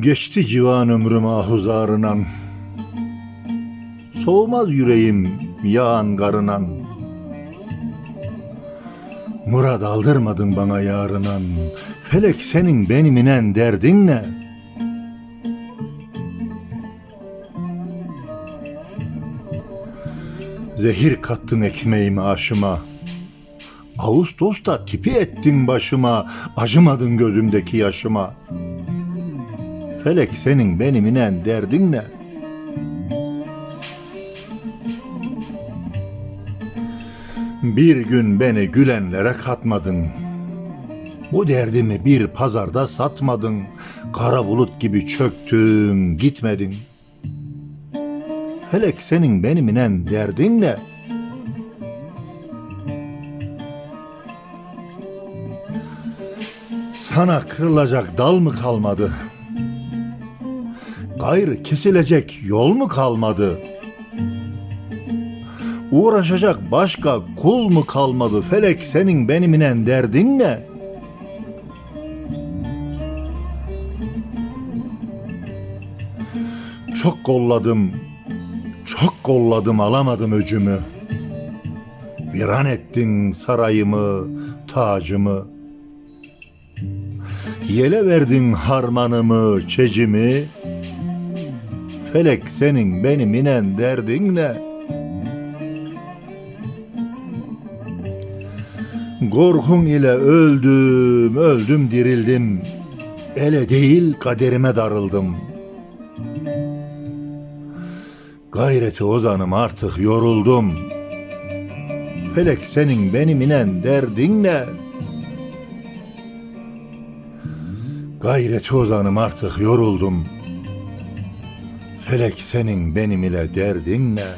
Geçti civan ömrüm ahuzarınan. Soğumaz yüreğim yağan garınan Murad aldırmadın bana yarınan. Felek senin benim inen derdin ne? Zehir kattın ekmeğime aşıma Ağustos'ta tipi ettin başıma Acımadın gözümdeki yaşıma Felek senin benim inen derdin ne? Bir gün beni gülenlere katmadın. Bu derdimi bir pazarda satmadın. Kara bulut gibi çöktün, gitmedin. Felek senin benim inen derdin ne? Sana kırılacak dal mı kalmadı? Gayrı kesilecek yol mu kalmadı? Uğraşacak başka kul mu kalmadı? Felek senin benim inen derdin ne? Çok kolladım, çok kolladım alamadım öcümü. Viran ettin sarayımı, tacımı. Yele verdin harmanımı, çecimi. Felek senin benim inen derdin ne? Korkun ile öldüm, öldüm dirildim. Ele değil kaderime darıldım. Gayreti ozanım artık yoruldum. Felek senin benim inen derdin ne? Gayreti ozanım artık yoruldum. Felek senin benim ile derdin ne?